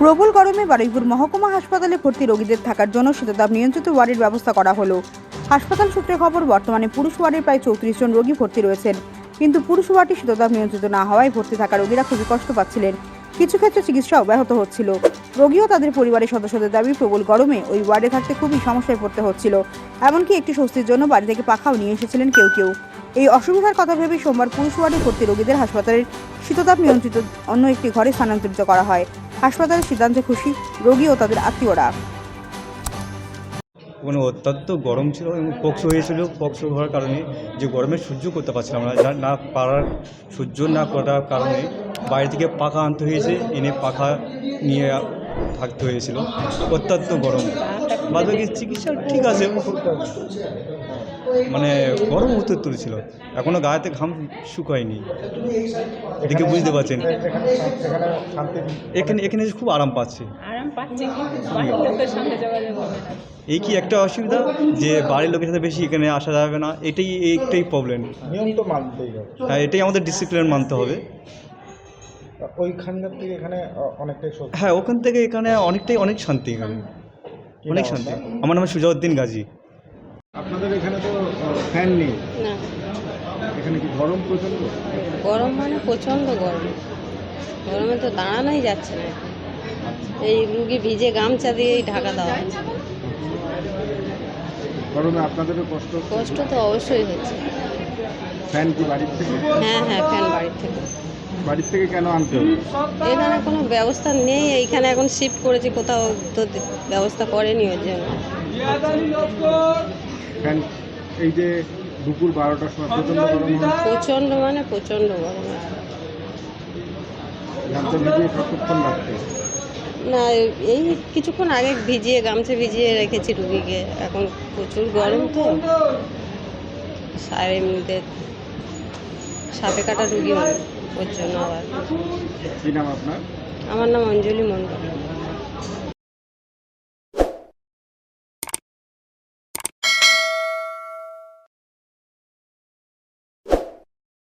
প্রবল গরমে বারুইপুর মহকুমা হাসপাতালে ভর্তি রোগীদের থাকার জন্য শীততাপ নিয়ন্ত্রিত ওয়ার্ডের ব্যবস্থা করা হলো। হাসপাতাল সূত্রে খবর, বর্তমানে পুরুষ ওয়ার্ডে প্রায় চৌত্রিশ জন রোগী ভর্তি রয়েছেন। কিন্তু পুরুষ ওয়ার্ডে শীততাপ নিয়ন্ত্রিত না হওয়ায় ভর্তি থাকা রোগীরা খুবই কষ্ট পাচ্ছিলেন। কিছু ক্ষেত্রে চিকিৎসা অব্যাহত হচ্ছিল। রোগীও তাদের পরিবারের সদস্যদের দাবি, প্রবল গরমে ওই ওয়ার্ডে থাকতে খুবই সমস্যায় পড়তে হচ্ছিল। এমনকি একটি স্বস্তির জন্য বাড়ি থেকে পাখাও নিয়ে এসেছিলেন কেউ কেউ। এই অসুবিধার কথা ভেবে সোমবার পুরুষ ওয়ার্ডে ভর্তি রোগীদের হাসপাতালের শীততাপ নিয়ন্ত্রিত অন্য একটি ঘরে স্থানান্তরিত করা হয়। হাসপাতালের সিদ্ধান্তে খুশি রোগী ও তাদের আত্মীয়রা। ওখানে অত্যন্ত গরম ছিল এবং পক্স হয়েছিল। পক্স হওয়ার কারণে যে গরমে সহ্য করতে পারছিলাম না। না পারার সহ্য না করার কারণে বাইরে থেকে পাখা আনতে হয়েছে। এনে পাখা নিয়ে থাকতে হয়েছিল। অত্যন্ত গরম। বাদ চিকিৎসা ঠিক আছে। মানে গরম হতে তুলছিল। এখনও গায়েতে ঘাম শুকায়নি। দেখে বুঝতে পারছেন। এখানে এখানে খুব আরাম পাচ্ছি। এই কি একটা অসুবিধা যে বাড়ির লোকের সাথে বেশি এখানে আসা যাবে না? এটাই একটাই প্রবলেম নিয়ম তো মানতেই হবে। হ্যাঁ এটাই আমাদের ডিসিপ্লিন মানতে হবে। ওইখানকার থেকে এখানে অনেকটাই হ্যাঁ ওখান থেকে এখানে অনেকটাই অনেক শান্তি এখানে। অনেক শান্তি। আমার নাম সুজাউদ্দিন গাজী। আপনাদের এখানে তো ফ্যান নেই। না। এখানে কি গরম প্রচণ্ড গরম মানে প্রচণ্ড গরম। গরমে তো দাঁড়ানোই যাচ্ছে না। এই রুগী ভিজে গামছা দিয়েই ঢাকা দেওয়া গরমে আপনাদেরও কষ্ট? কষ্ট তো অবশ্যই হচ্ছে। ফ্যান কি বাড়ির থেকে? হ্যাঁ হ্যাঁ ফ্যান বাড়ির থেকে। বাড়ির থেকে কেন আনতে হবে? এখানে কোনো ব্যবস্থা নেই। এইখানে এখন শিফট করেছে কোথাও তো ব্যবস্থা করেনি ওর জন্য। ফ্যান এই যে দুপুর বারোটার সময় প্রচণ্ড গরম প্রচণ্ড মানে প্রচণ্ড গরম গামছা ভিজিয়ে কতক্ষণ রাখতে? না এই কিছুক্ষণ আগে ভিজিয়ে গামছা ভিজিয়ে রেখেছি রুগীকে। এখন প্রচুর গরম তো। আর এমনিতে সাপে কাটা রুগী ওর জন্য আবার। কি নাম আপনার? আমার নাম অঞ্জলি মণ্ডল।